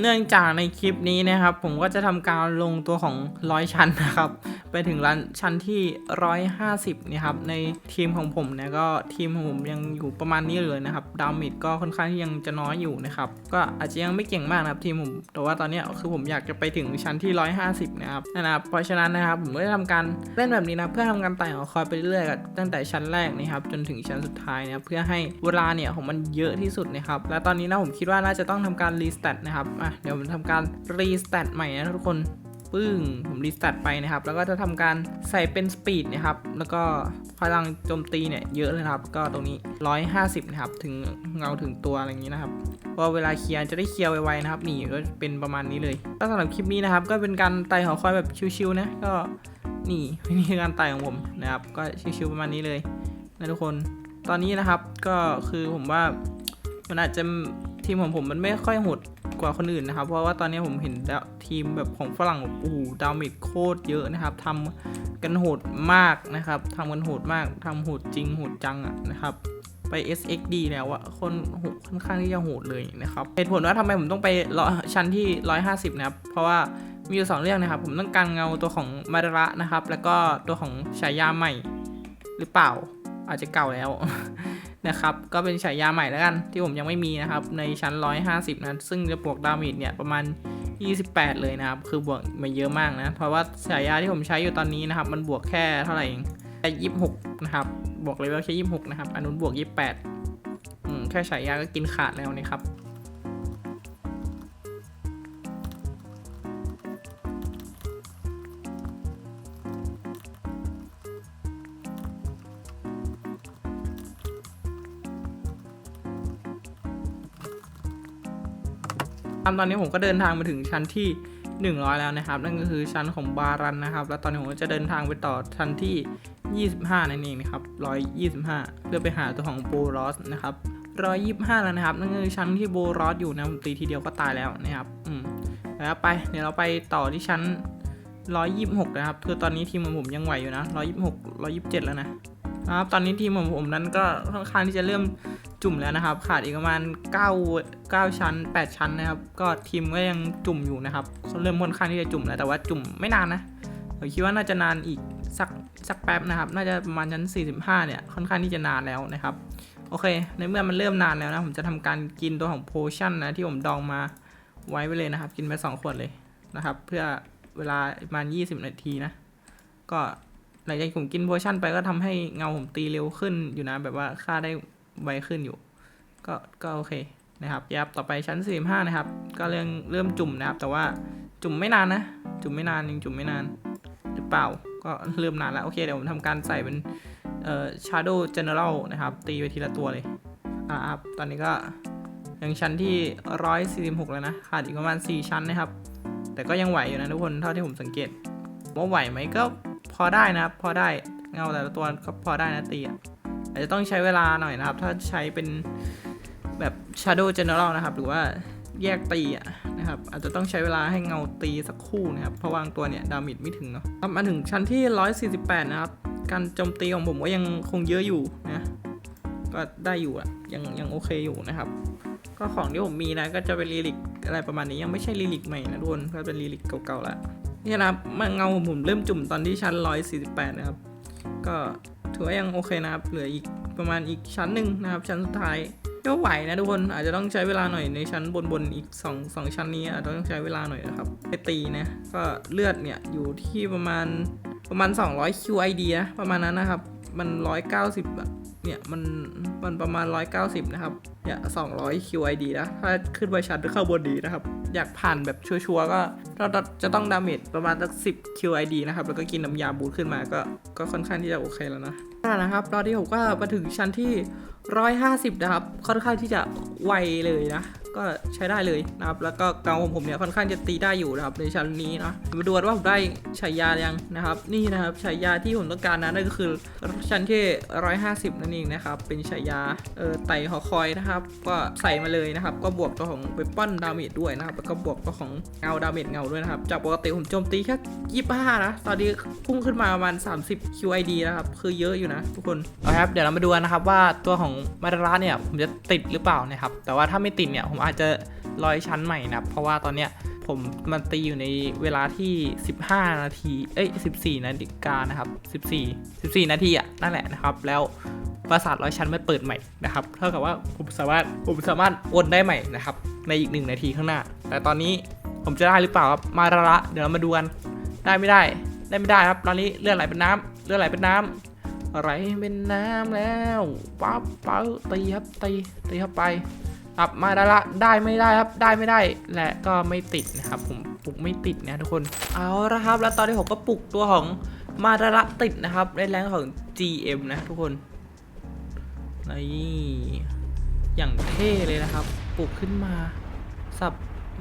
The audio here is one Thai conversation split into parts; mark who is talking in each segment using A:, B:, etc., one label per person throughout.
A: เนื่องจากในคลิปนี้นะครับ ผมก็จะทำการลงตัวของร้อยชั้นนะครับ ไปถึงร้านชั้นที่ร้อยห้าสิบนี่ครับในทีมของผมเนี่ยก็ทีมของผมยังอยู่ประมาณนี้เลยนะครับดาเมจก็ค่อนข้างที่ยังจะน้อยอยู่นะครับก็อาจจะยังไม่เก่งมากนะครับทีมผมแต่ว่าตอนนี้คือผมอยากจะไปถึงชั้นที่ร้อยห้าสิบนะครับนะครับเพราะฉะนั้นนะครับผมก็จะทำการเล่นแบบนี้นะเพื่อทำการไต่หอคอยไปเรื่อยๆตั้งแต่ชั้นแรกนะครับจนถึงชั้นสุดท้ายนะเพื่อให้เวลาเนี่ยของมันเยอะที่สุดนะครับและตอนนี้นะผมคิดว่าน่าจะต้องทำการรีส t ตนะครับอะเดี๋ยวผมทำการรีส t ตใหม่นะทุกคน ปึ้ง ผมรีสตาร์ทไปนะครับ แล้วก็จะทำการใส่เป็นสปีดนะครับ แล้วก็พลังโจมตีเนี่ยเยอะเลยครับ ก็ตรงนี้ 150 นะครับ ถึงเงาถึงตัวอะไรอย่างนี้นะครับพราเวลาเคลียร์จะได้เคลียร์ไวๆนะครับ นี่ก็เป็นประมาณนี้เลยก็สำหรับคลิปนี้นะครับ ก็เป็นการไต่หอคอยแบบชิวๆนะ ก็นี่นี่คือการไต่ของผมนะครับ ก็ชิวๆประมาณนี้เลยนะทุกคน ตอนนี้นะครับ ก็คือผมว่ามันอาจจะทีมของผมมันไม่ค่อยหด กว่าคนอื่นนะครับ เพราะว่าตอนนี้ผมเห็นดาวทีมแบบของฝรั่งโอ้โหดาเมจโคตรเยอะนะครับทำกันโหดมากนะครับทำกันโหดมากทำโหดจริงโหดจังอะนะครับไป SXD แล้วอะคนค่อนข้างที่จะโหดเลยนะครับเหตุผลว่าทำไมผมต้องไปรอชั้นที่ 150 นะครับ เพราะว่ามีอยู่สองเรื่องนะครับ ผมต้องการเงาตัวของมาดาระนะครับ แล้วก็ตัวของฉายาใหม่หรือเปล่าอาจจะเก่าแล้ว นะครับ ก็เป็นฉายาใหม่แล้วกัน ที่ผมยังไม่มีนะครับ ในชั้น 150 นะ ซึ่งจะบวกดาเมจเนี่ยประมาณ 28 เลยนะครับ คือบวกมาเยอะมากนะ เพราะว่าฉายาที่ผมใช้อยู่ตอนนี้นะครับ มันบวกแค่เท่าไหร่เองแค่26นะครับ บวกเลเวลแค่26นะครับ อันนู้นบวก28อืมแค่ฉายาก็กินขาดแล้วนะครับ ตามตอนนี้ผมก็เดินทางมาถึงชั้นที่ 100 แล้วนะครับ นั่นก็คือชั้นของบารันนะครับ แล้วตอนนี้ผมจะเดินทางไปต่อชั้นที่ 25 นั่นเองนะครับ 125 เพื่อไปหาตัวของโบรอสนะครับ 125 แล้วนะครับ นั่นก็คือชั้นที่โบรอสอยู่นะผมตีทีเดียวก็ตายแล้วนะครับ อืมแล้วไป เดี๋ยวเราไปต่อที่ชั้น 126 นะครับ คือตอนนี้ทีมของผมยังไหวอยู่นะ 126 127 แล้วนะนะครับ ตอนนี้ทีมของผมนั้นก็ค่อนข้างที่จะเริ่ม จุ่มแล้วนะครับ ขาดอีกประมาณ 9 9 ชั้น 8 ชั้นนะครับ ก็ทีมก็ยังจุ่มอยู่นะครับเริ่มค่อนข้างที่จะจุ่มแล้วแต่ว่าจุ่มไม่นานนะผมคิดว่าน่าจะนานอีกสักสักแป๊บนะครับ น่าจะประมาณชั้น 45 เนี่ยค่อนข้างที่จะนานแล้วนะครับ โอเค ในเมื่อมันเริ่มนานแล้วนะ ผมจะทำการกินตัวของโพชั่นนะที่ผมดองมาไว้ไปเลยนะครับ กินไปสองขวดเลยนะครับ เพื่อเวลาประมาณ 20 นาทีนะ ก็หลังจากผมกินโพชั่นไปก็ทำให้เงาผมตีเร็วขึ้นอยู่นะ แบบว่าค่าได้ ไวขึ้นอยู่ ก็ก็โอเคนะครับยับต่อไปชั้น 45 นะครับ ก็เริ่มเริ่มจุ่มนะครับ แต่ว่าจุ่มไม่นานนะ จุ่มไม่นานยังจุ่มไม่นาน หรือเปล่า ก็เริ่มนานแล้ว โอเค เดี๋ยวผมทำการใส่เป็นเอ่อ shadow general นะครับ ตีไปทีละตัวเลยอ่าครับตอนนี้ก็ยังชั้นที่ 146 แล้วนะ ขาดอีกประมาณ 4 ชั้นนะครับ แต่ก็ยังไหวอยู่นะทุกคนเท่าที่ผมสังเกต ว่าไหวไหมก็พอได้นะครับ พอได้เงาแต่ละตัวก็พอได้นะตีอะ อาจจะต้องใช้เวลาหน่อยนะครับ ถ้าใช้เป็นแบบ Shadow General นะครับ หรือว่าแยกตีอะนะครับ อาจจะต้องใช้เวลาให้เงาตีสักคู่นะครับ เพราะวางตัวเนี่ย ดาเมจไม่ถึงเนาะมาถึงชั้นที่ 148 นะครับ การโจมตีของผมก็ยังคงเยอะอยู่นะ ก็ได้อยู่อะยังยังโอเคอยู่นะครับ ก็ของที่ผมมีนะ ก็จะเป็นลีลิกอะไรประมาณนี้ ยังไม่ใช่ลีลิกใหม่นะทุกคนก็เป็นลีลิกเก่าๆแล้วนี่นะครับมาเงาผมเริ่มจุ่มตอนที่ชั้น 148 นะครับ ก็ ถือว่ายังโอเคนะครับ เหลืออีกประมาณอีกชั้นหนึ่งนะครับ ชั้นสุดท้ายก็ไหวนะทุกคนอาจจะต้องใช้เวลาหน่อยในชั้นบนๆอีก2 2ชั้นนี้อาจจะต้องใช้เวลาหน่อยนะครับไปตีนะก็เลือดเนี่ยอยู่ที่ประมาณประมาณ 200 QID นะประมาณนั้นนะครับ มัน 190อะเนี่ยมันมันประมาณ 190 นะครับเนี่ย200 QID นะถ้าขึ้นไปชั้นเข้าบนดีนะครับ อยากผ่านแบบชัวร์ๆก็เราจะต้องดาเมจประมาณสัก10 QID นะครับ แล้วก็กินน้ำยาบูทขึ้นมาก็ก็ค่อนข้างที่จะโอเคแล้วนะ นั่นะครับตอนนี้ผมก็มาถึงชั้นที่ 150 นะครับ ค่อนข้างที่จะไวเลยนะ ก็ใช้ได้เลยนะครับ แล้วก็เกาของผมเนี่ยค่อนข้างจะตีได้อยู่นะครับในชั้นนี้นะมาดูว่าผมได้ฉายายังนะครับ นี่นะครับฉายาที่ผมต้องการนะนั่นก็คือชั้นที่ 150 นั่นเองนะครับ เป็นฉายาเออไต่หอคอยนะครับ ก็ใส่มาเลยนะครับ ก็บวกตัวของเวปอนดาเมจด้วยนะครับ แล้วก็บวกตัวของเงาดาเมจเงาด้วยนะครับ จากปกติผมโจมตีแค่ 25 นะ ตอนนี้พุ่งขึ้นมาประมาณ 30 QID นะครับ คือเยอะอยู่นะทุกคนเอาครับเดี๋ยวเรามาดูกันนะครับว่าตัวของมาดาระเนี่ยผมจะติดหรือเปล่านะครับแต่ว่าถ้าไม่ติดเนี่ยผมอาจจะร้อยชั้นใหม่นะครับเพราะว่าตอนเนี้ยผมมันตีอยู่ในเวลาที่ 15 นาที เอ้ย 14 นาฬิกานะครับ 14 14 นาทีอะนั่นแหละนะครับ แล้วปราสาทร้อยชั้นมันเปิดใหม่นะครับ เท่ากับว่าผมสามารถผมสามารถโอนได้ใหม่นะครับ ในอีกหนึ่งนาทีข้างหน้า แต่ตอนนี้ผมจะได้หรือเปล่าครับ มาละละ เดี๋ยวเรามาดูกัน ได้ไม่ได้ ได้ไม่ได้ครับ ตอนนี้เลือดไหลเป็นน้ำเลือดไหลเป็นน้ำ ไหลเป็นน้ำแล้วปั๊บปั๊บตีครับตีตีเข้าไปครับมาได้ละได้ไม่ได้ครับได้ไม่ได้ และก็ไม่ติดนะครับผมปลุกไม่ติดนะทุกคนเอาละครับ แล้วตอนนี้ผมก็ปลุกตัวของมาดาระติดนะครับในแรงของ GM นะทุกคนนี่อย่างเท่เลยนะครับ ปลุกขึ้นมาสับ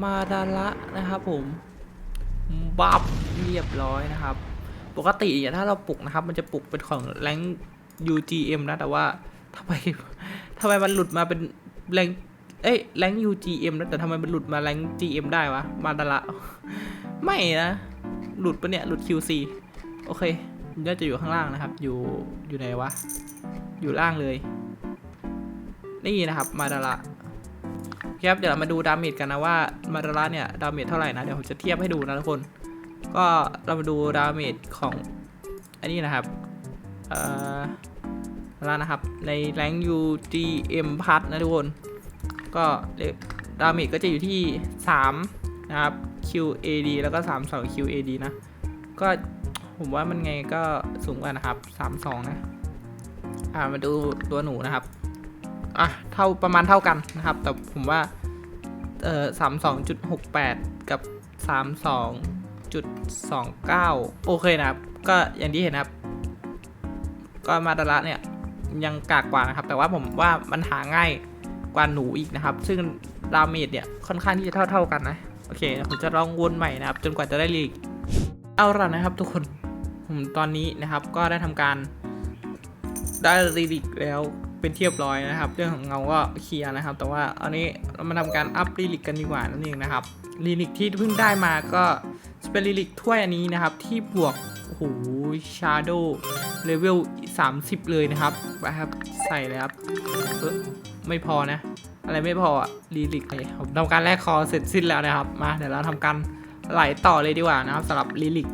A: มาดาระนะครับผมบับเรียบร้อยนะครับ ปกติถ้าเราปลุกนะครับ มันจะปลุกเป็นของแรง UGM นะ แต่ว่าทำไมทำไมมันหลุดมาเป็นแรงเอ้ยแรง UGM นะแต่ทำไมมันหลุดมาแรง GM ได้วะ มาดาระไม่นะ หลุดปะเนี่ย หลุด QC โอเคน่าจะอยู่ข้างล่างนะครับ อยู่อยู่ไหนวะ อยู่ล่างเลย นี่นะครับมาดาระครับเดี๋ยวเรามาดูดาเมจกันนะว่ามาดาระเนี่ยดาเมจเท่าไหร่นะ เดี๋ยวผมจะเทียบให้ดูนะทุกคน ก็เรามาดูดาเมจของอันนี้นะครับ เอ่อแล้วนะครับ ในแรง UGM พัทนะทุกคน ก็ดาเมจก็จะอยู่ที่ 3 นะครับ QAD แล้วก็32 QAD นะ ก็ผมว่ามันไงก็สูงกว่านะครับ 32 นะ อ่ามาดูตัวหนูนะครับ อะ เท่าประมาณเท่ากันนะครับ แต่ผมว่า เอ่อ32.68กับ 32.29 โอเคนะครับ ก็อย่างที่เห็นนะครับ ก็มาดาระเนี่ยยังกากกว่านะครับ แต่ว่าผมว่ามันหาง่ายกว่าหนูอีกนะครับ ซึ่งดาเมจเนี่ยค่อนข้างที่จะเท่าๆกันนะ โอเคผมจะลองวนใหม่นะครับ จนกว่าจะได้ลีก เอาละนะครับทุกคนผมตอนนี้นะครับก็ได้ทำการได้ลีลิกแล้วเป็นเทียบร้อยนะครับ เรื่องของเงาก็เคลียร์นะครับ แต่ว่าอันนี้เรามาทำการอัพลีลิกกันดีกว่านั่นเองนะครับลีลิกที่เพิ่งได้มาก็ จะเป็นลีลิกถ้วยอันนี้นะครับ ที่บวกโอ้โหชาร์โดเลเวล30 เลยนะครับไปครับ ใส่เลยครับเออไม่พอนะ อะไรไม่พออะลีลิกเลยผมทำการแลกคอเสร็จสิ้นแล้วนะครับ มาเดี๋ยวเราทำการไหลต่อเลยดีกว่านะครับสำหรับลีลิก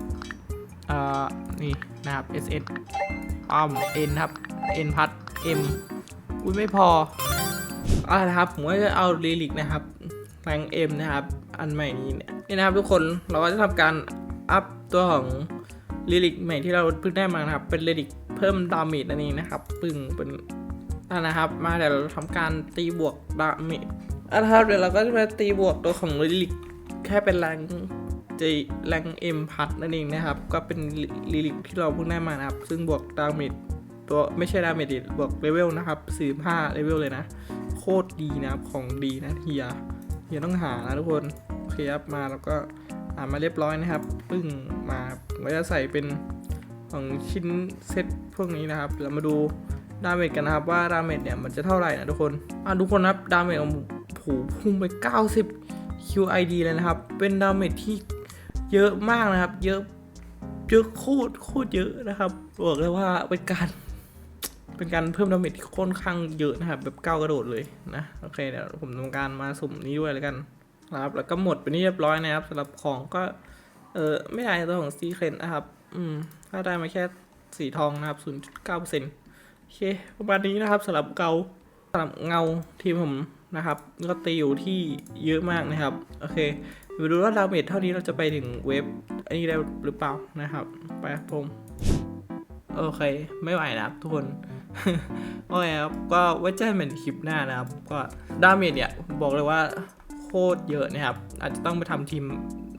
A: เอ่อนี่นะครับ S S อ้อม N ครับ N พัด M อุ้ยไม่พอเอาละครับ ผมก็จะเอาลีลิกนะครับแรง M นะครับ อันใหม่นี้เนี่นะครับทุกคนเราก็จะทำการอัพตัวของลีลิกใหม่ที่เราเพิ่งได้มานะครับ เป็นลีลิกเพิ่มดาเมจนั่นเองนะครับ ปึ่งเป็นอะนะครับ มาเดี๋ยวเราทำการตีบวกดาเมจอะนะครับเดี๋ยวเราก็จะมาตีบวกตัวของลิลิกแค่เป็นแรงจะแรงเอ็มพัดนั่นเองนะครับ ก็เป็นลิลิกที่เราเพิ่งได้มานะครับ ซึ่งบวกดาเมจตัวไม่ใช่ดาเมจดิบวกเลเวลนะครับ45เลเวลเลยนะ โคตรดีนะครับของดีนะเฮียเฮียต้องหานะทุกคน เคครับมาแล้วก็อ่านมาเรียบร้อยนะครับ ปึ้งมาผมก็จะใส่เป็นของชิ้นเซตพวกนี้นะครับเดี๋ยวเรามาดูดาเมจกันนะครับว่าดาเมจเนี่ยมันจะเท่าไหร่นะทุกคนอะทุกคนนะครับดาเมจของผมผูพุ่งไป 90 QID เลยนะครับ เป็นดาเมจที่เยอะมากนะครับ เยอะเยอะโคตรโคตรเยอะนะครับบอกเลยว่าเป็นการเป็นการเพิ่มดาเมจที่ค่อนข้างเยอะนะครับ แบบก้าวกระโดดเลยนะโอเคเดี๋ยวผมทำการมาสุ่มนี้ด้วยแล้วกัน นะครับ แล้วก็หมดไปนี่เรียบร้อยนะครับสำหรับของก็ เออไม่ได้ตัวของซีเครนนะครับ อืมถ้าได้มาแค่สีทองนะครับ 0.9%โอเค ประมาณนี้นะครับสำหรับเกาสำหรับเงาทีมผมนะครับ ก็ตีอยู่ที่เยอะมากนะครับ โอเคมาดูว่าดาเมจเท่านี้เราจะไปถึงเว็บอันนี้ได้หรือเปล่านะครับ ไปครับผมโอเค ไม่ไหวนะครับทุกคนโอเคครับ ก็ไว้เจอกันใหม่ในคลิปหน้านะครับ ก็ดาเมจเนี่ย ผมบอกเลยว่า คตรเยอะนะครับ อาจจะต้องไปทำทีม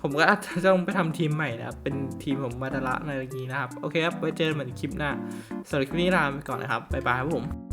A: ผมก็อาจจะต้องไปทำทีมใหม่นะครับ เป็นทีมของมาดาระอะไรอย่างนี้นะครับ โอเคครับ ไว้เจอกันใหม่ในคลิปหน้าสำหรับคลิปนี้ลาไปก่อนนะครับ บ๊ายบายครับผม